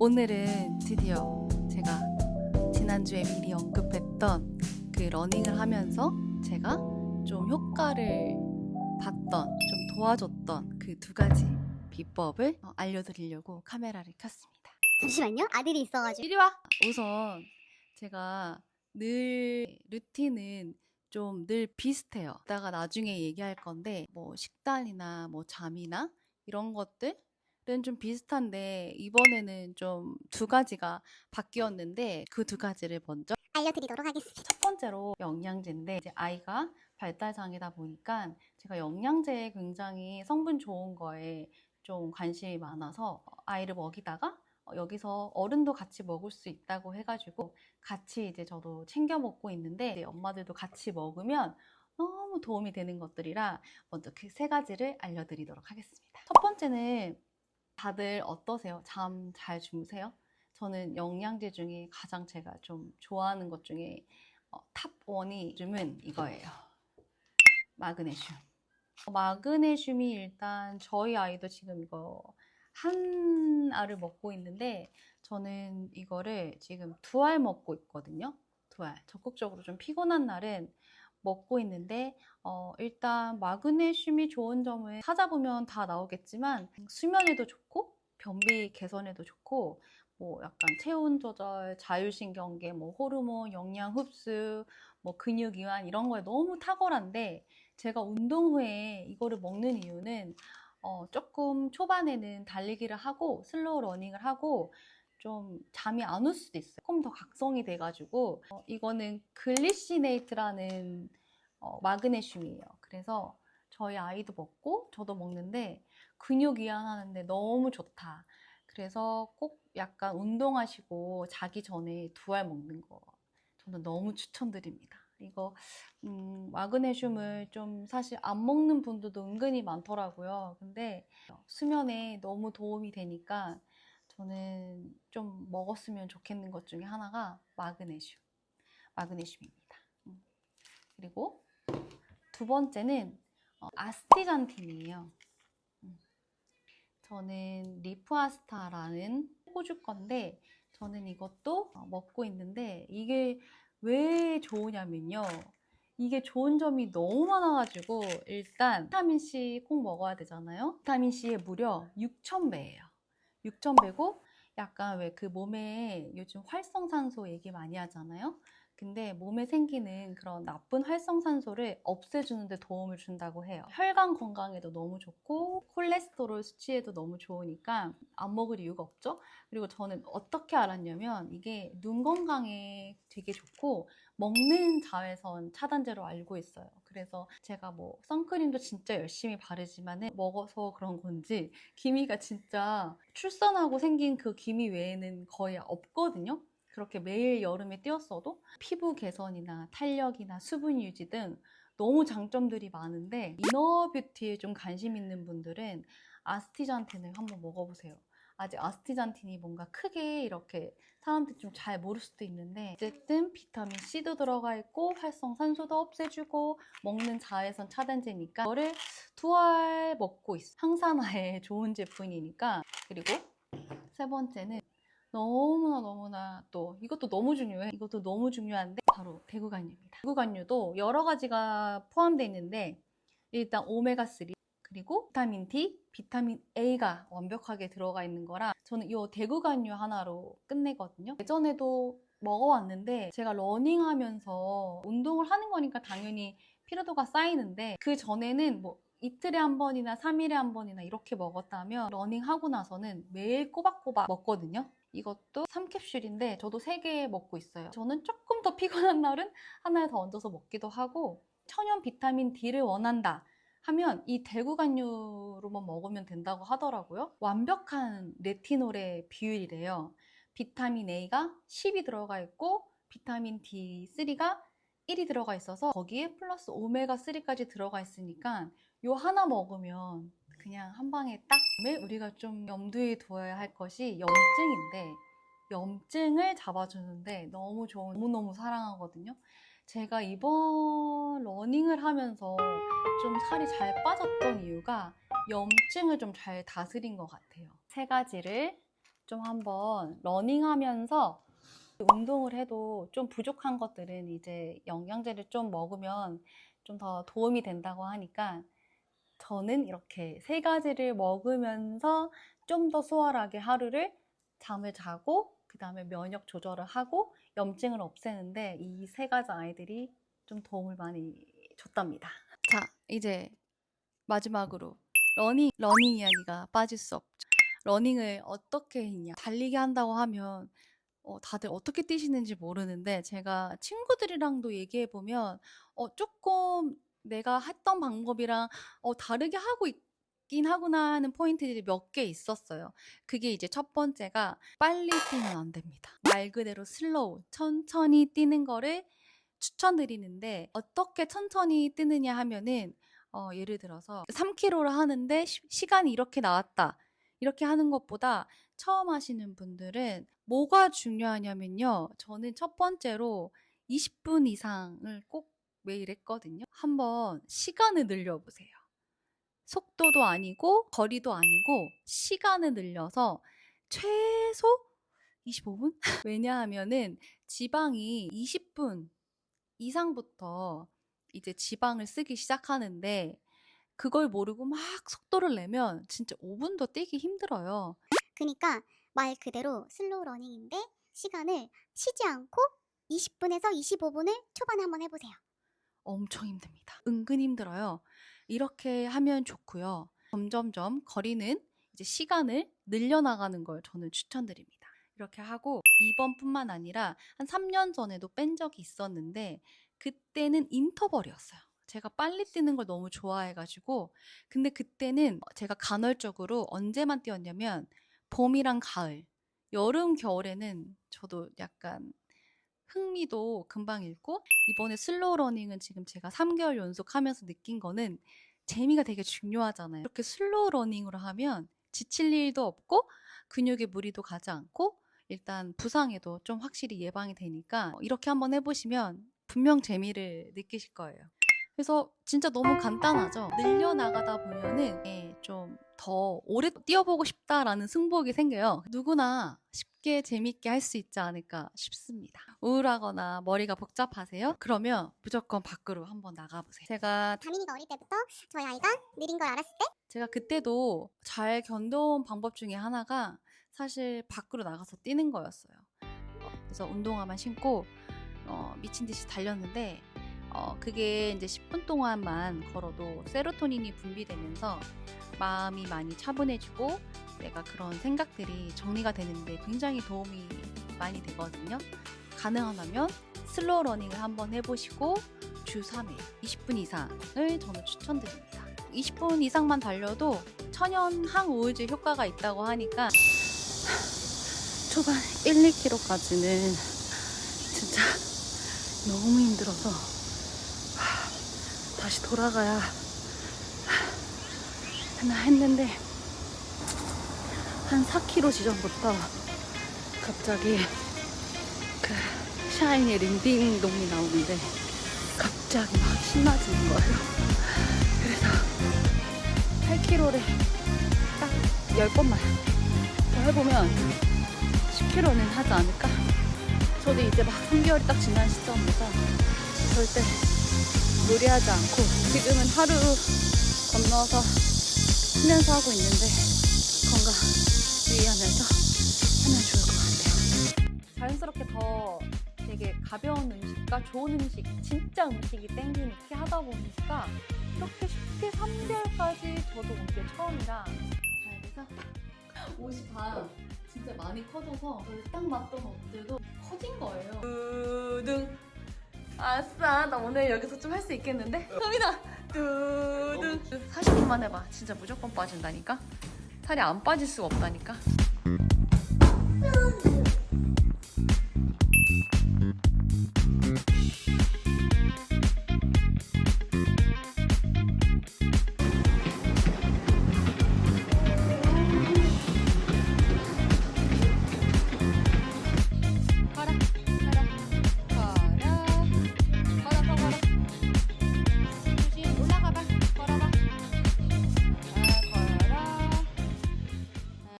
오늘은 드디어 제가 지난주에 미리 언급했던 그 러닝을 하면서 제가 좀 효과를 봤던, 좀 도와줬던 그 두 가지 비법을 어, 알려드리려고 카메라를 켰습니다. 잠시만요. 아들이 있어가지고. 이리 와! 우선 제가 늘 루틴은 좀 늘 비슷해요. 이따가 나중에 얘기할 건데 뭐 식단이나 뭐 잠이나 이런 것들은 좀 비슷한데 이번에는 좀 두 가지가 바뀌었는데 그 두 가지를 먼저 알려드리도록 하겠습니다. 첫 번째로 영양제인데 이제 아이가 발달장애다 보니까 제가 영양제에 굉장히 성분 좋은 거에 좀 관심이 많아서 아이를 먹이다가 어, 여기서 어른도 같이 먹을 수 있다고 해가지고 같이 이제 저도 챙겨 먹고 있는데 엄마들도 같이 먹으면 너무 도움이 되는 것들이라 먼저 그 세 가지를 알려드리도록 하겠습니다. 첫 번째는 다들 어떠세요? 잠 잘 주무세요? 저는 영양제 중에 가장 제가 좀 좋아하는 것 중에 어, 탑 원이 요즘은 이거예요. 마그네슘. 어, 마그네슘이 일단 저희 아이도 지금 이거 한 알을 먹고 있는데 저는 이거를 지금 두 알 먹고 있거든요. 두 알. 적극적으로 좀 피곤한 날은 먹고 있는데 어, 일단 마그네슘이 좋은 점을 찾아보면 다 나오겠지만 수면에도 좋고 변비 개선에도 좋고 뭐 약간 체온 조절, 자율신경계, 뭐 호르몬, 영양 흡수, 뭐 근육 이완 이런 거에 너무 탁월한데 제가 운동 후에 이거를 먹는 이유는 어, 조금 초반에는 달리기를 하고 슬로우 러닝을 하고 좀 잠이 안 올 수도 있어요. 조금 더 각성이 돼가지고 어, 이거는 글리시네이트라는 어, 마그네슘이에요. 그래서 저희 아이도 먹고 저도 먹는데 근육 이완하는데 너무 좋다. 그래서 꼭 약간 운동하시고 자기 전에 두 알 먹는 거 저는 너무 추천드립니다. 이거 음, 마그네슘을 좀 사실 안 먹는 분들도 은근히 많더라고요. 근데 수면에 너무 도움이 되니까 저는 좀 먹었으면 좋겠는 것 중에 하나가 마그네슘, 마그네슘입니다. 음. 그리고 두 번째는 어, 아스티잔틴이에요. 음. 저는 리프아스타라는 호주 건데 저는 이것도 어, 먹고 있는데 이게 왜 좋으냐면요. 이게 좋은 점이 너무 많아가지고 일단 비타민 C 꼭 먹어야 되잖아요. 비타민 C의 무려 6,000배예요. 6,000배고 약간 왜 그 몸에 요즘 활성산소 얘기 많이 하잖아요. 근데 몸에 생기는 그런 나쁜 활성산소를 없애주는 데 도움을 준다고 해요. 혈관 건강에도 너무 좋고 콜레스테롤 수치에도 너무 좋으니까 안 먹을 이유가 없죠. 그리고 저는 어떻게 알았냐면 이게 눈 건강에 되게 좋고 먹는 자외선 차단제로 알고 있어요. 그래서 제가 뭐 선크림도 진짜 열심히 바르지만 먹어서 그런 건지 기미가 진짜 출산하고 생긴 그 기미 외에는 거의 없거든요. 그렇게 매일 여름에 띄었어도 피부 개선이나 탄력이나 수분 유지 등 너무 장점들이 많은데 이너 뷰티에 좀 관심 있는 분들은 아스티잔틴을 한번 먹어보세요. 아직 아스티잔틴이 뭔가 크게 이렇게 사람들이 좀 잘 모를 수도 있는데 어쨌든 비타민 C도 들어가 있고 활성산소도 없애주고 먹는 자외선 차단제니까 이거를 두 알 먹고 있어. 항산화에 좋은 제품이니까 그리고 세 번째는 너무나 너무나 또 이것도 너무 중요해. 이것도 너무 중요한데 바로 대구간유입니다. 대구간유도 여러 가지가 포함되어 있는데 일단 오메가3 그리고 비타민 D, 비타민 A가 완벽하게 들어가 있는 거라 저는 이 대구간유 하나로 끝내거든요. 예전에도 먹어왔는데 제가 러닝하면서 운동을 하는 거니까 당연히 피로도가 쌓이는데 그 전에는 뭐 이틀에 한 번이나 3일에 한 번이나 이렇게 먹었다면 러닝하고 나서는 매일 꼬박꼬박 먹거든요. 이것도 3캡슐인데 저도 3개 먹고 있어요. 저는 조금 더 피곤한 날은 하나를 더 얹어서 먹기도 하고 천연 비타민 D를 원한다 하면 이 대구간유로만 먹으면 된다고 하더라고요. 완벽한 레티놀의 비율이래요. 비타민 A가 10이 들어가 있고 비타민 D3가 1이 들어가 있어서 거기에 플러스 오메가3까지 들어가 있으니까 요 하나 먹으면 그냥 한 방에 딱 우리가 좀 염두에 두어야 할 것이 염증인데 염증을 잡아주는데 너무 좋은 너무너무 사랑하거든요. 제가 이번 러닝을 하면서 좀 살이 잘 빠졌던 이유가 염증을 좀 잘 다스린 것 같아요. 세 가지를 좀 한번 러닝하면서 운동을 해도 좀 부족한 것들은 이제 영양제를 좀 먹으면 좀 더 도움이 된다고 하니까 저는 이렇게 세 가지를 먹으면서 좀 더 수월하게 하루를 잠을 자고 그 다음에 면역 조절을 하고 염증을 없애는데 이 세 가지 아이들이 좀 도움을 많이 줬답니다. 자, 이제 마지막으로 러닝, 러닝 이야기가 빠질 수 없죠. 러닝을 어떻게 했냐? 달리기 한다고 하면 어, 다들 어떻게 뛰시는지 모르는데 제가 친구들이랑도 얘기해 보면 어, 조금 내가 했던 방법이랑 어, 다르게 하고 있 긴 하구나 하는 포인트들이 몇 개 있었어요. 그게 이제 첫 번째가 빨리 뛰면 안 됩니다. 말 그대로 슬로우, 천천히 뛰는 거를 추천드리는데 어떻게 천천히 뛰느냐 하면은 어, 예를 들어서 3km를 하는데 시, 시간이 이렇게 나왔다. 이렇게 하는 것보다 처음 하시는 분들은 뭐가 중요하냐면요. 저는 첫 번째로 20분 이상을 꼭 매일 했거든요. 한번 시간을 늘려보세요. 속도도 아니고 거리도 아니고 시간을 늘려서 최소 25분? 왜냐하면은 지방이 20분 이상부터 이제 지방을 쓰기 시작하는데 그걸 모르고 막 속도를 내면 진짜 5분도 뛰기 힘들어요. 그니까 말 그대로 슬로우 러닝인데 시간을 쉬지 않고 20분에서 25분을 초반에 한번 해보세요. 엄청 힘듭니다. 은근 힘들어요. 이렇게 하면 좋고요. 점점점 거리는 이제 시간을 늘려나가는 걸 저는 추천드립니다. 이렇게 하고 이번뿐만 아니라 한 3년 전에도 뺀 적이 있었는데 그때는 인터벌이었어요. 제가 빨리 뛰는 걸 너무 좋아해가지고 근데 그때는 제가 간헐적으로 언제만 뛰었냐면 봄이랑 가을, 여름, 겨울에는 저도 약간 흥미도 금방 잃고 이번에 슬로우 러닝은 지금 제가 3개월 연속 하면서 느낀 거는 재미가 되게 중요하잖아요. 이렇게 슬로우 러닝으로 하면 지칠 일도 없고 근육에 무리도 가지 않고 일단 부상에도 좀 확실히 예방이 되니까 이렇게 한번 해보시면 분명 재미를 느끼실 거예요. 그래서 진짜 너무 간단하죠. 늘려나가다 보면은 좀더 오래 뛰어보고 싶다라는 승복이 생겨요. 누구나 쉽게 재밌게 할 수 있지 않을까 싶습니다. 우울하거나 머리가 복잡하세요? 그러면 무조건 밖으로 한번 나가보세요. 제가 다민이가 어릴 때부터 저희 아이가 느린 걸 알았을 때 제가 그때도 잘 견뎌온 방법 중에 하나가 사실 밖으로 나가서 뛰는 거였어요. 어, 그래서 운동화만 신고 어, 미친 듯이 달렸는데 어, 그게 이제 10분 동안만 걸어도 세로토닌이 분비되면서 마음이 많이 차분해지고 내가 그런 생각들이 정리가 되는데 굉장히 도움이 많이 되거든요. 가능하다면 슬로우 러닝을 한번 해보시고 주 3회 20분 이상을 저는 추천드립니다. 20분 이상만 달려도 천연 항우울제 효과가 있다고 하니까 초반 1, 2km까지는 진짜 너무 힘들어서 하, 다시 돌아가야 하나 했는데 한 4km 지점부터 갑자기 그 샤이니 링딩 동이 나오는데 갑자기 막 신나지는 거예요. 그래서 8km를 딱 10번만 더 해보면 10km는 하지 않을까? 저도 이제 막 3개월이 딱 지난 시점이라 절대 무리하지 않고 지금은 하루 건너서 쉬면서 하고 있는데 건강 유의하면서 하면 좋을 것 같아요. 자연스럽게 더 되게 가벼운 음식과 좋은 음식, 진짜 음식이 땡기는 게 하다 보니까 이렇게 쉽게 3개월까지 저도 온 게 처음이라 잘 돼서 옷이 다 진짜 많이 커져서 딱 맞던 옷들도 커진 거예요. 두둥. 아싸, 나 오늘 여기서 좀 할 수 있겠는데? 소민아, 두둥. 40분만 해봐. 진짜 무조건 빠진다니까? 살이 안 빠질 수가 없다니까?